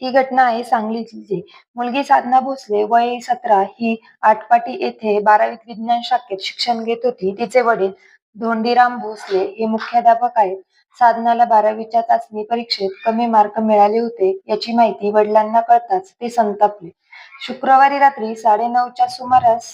ही घटना आहे सांगलीची मुलगी साधना भोसले वय सतरा ही आटपाटी येथे बारावीत विज्ञान शाखेत शिक्षण घेत होती. तिचे वडील धोंडीराम भोसले हे मुख्याध्यापक आहेत. साधनाला बारावीच्या चाचणी परीक्षेत कमी मार्क मिळाले होते याची माहिती वडिलांना कळताच ते संतापले. शुक्रवारी रात्री साडेनऊच्या सुमारास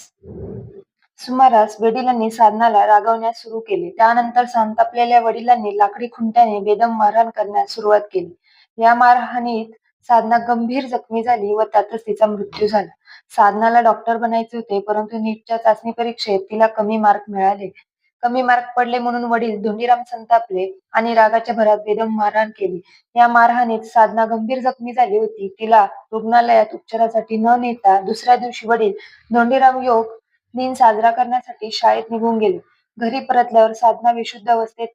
सुमारास वडिलांनी साधनाला रागवण्यास सुरू केले. त्यानंतर संतापलेल्या वडिलांनी लाकडी खुंट्याने बेदम मारहाण करण्यास सुरुवात केली. या मारहाणीत साधना गंभीर जखमी झाली व त्यातच तिचा मृत्यू झाला. साधनाला डॉक्टर बनायचे होते परंतु नीटच्या चाचणी परीक्षेत तिला कमी मार्क मिळाले. कमी मार्क पडले म्हणून वडील धोंडीराम संतापले आणि रागाच्या भरात बेदम मारहाण केली. या मारहाणीत साधना गंभीर जखमी झाली होती. तिला रुग्णालयात उपचारासाठी न नेता दुसऱ्या दिवशी वडील धोंडीराम योग दिन साजरा करण्यासाठी शाळेत निघून गेले. घरी परतल्यावर साधना विशुद्ध अवस्थेत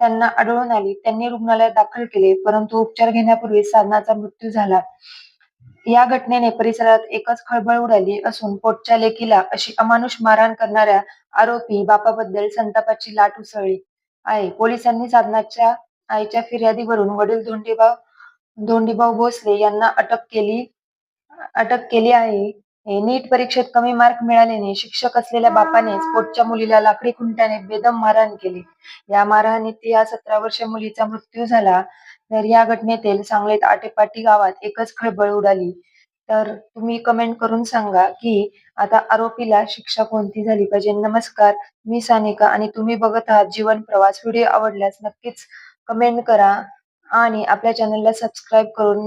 त्यांना आढळून आली. त्यांनी रुग्णालयात दाखल केले परंतु उपचार घेण्यापूर्वी साधनाचा मृत्यू झाला. या घटनेने परिसरात एकच खळबळ उडाली असून पोटच्या लेकीला अशी अमानुष मारहाण करणाऱ्या आरोपी बापाबद्दल संतापाची लाट उसळली आहे. पोलिसांनी साधनाच्या आईच्या फिर्यादीवरून वडील धोंडीभाऊ धोंडीभाऊ भोसले यांना अटक केली अटक केली आहे. नीट परीक्षेत कमी मार्क मिळाल्याने शिक्षक असलेल्या बापानेच पोटच्या मुलीला लाकडी खुंट्याने बेदम मारहाण केली. या मारहाणीत या सतरा वर्ष मुलीचा मृत्यू झाला तर या घटनेतील सांगलीत आटेपाटी गावात एकच खळबळ उडाली. तर तुम्ही कमेंट करून सांगा की आता आरोपीला शिक्षा कोणती झाली पाहिजे? नमस्कार मी सानिका आणि तुम्ही बघत आहात जीवन प्रवास. व्हिडिओ आवडल्यास नक्कीच कमेंट करा आणि आपल्या चॅनलला सबस्क्राईब करून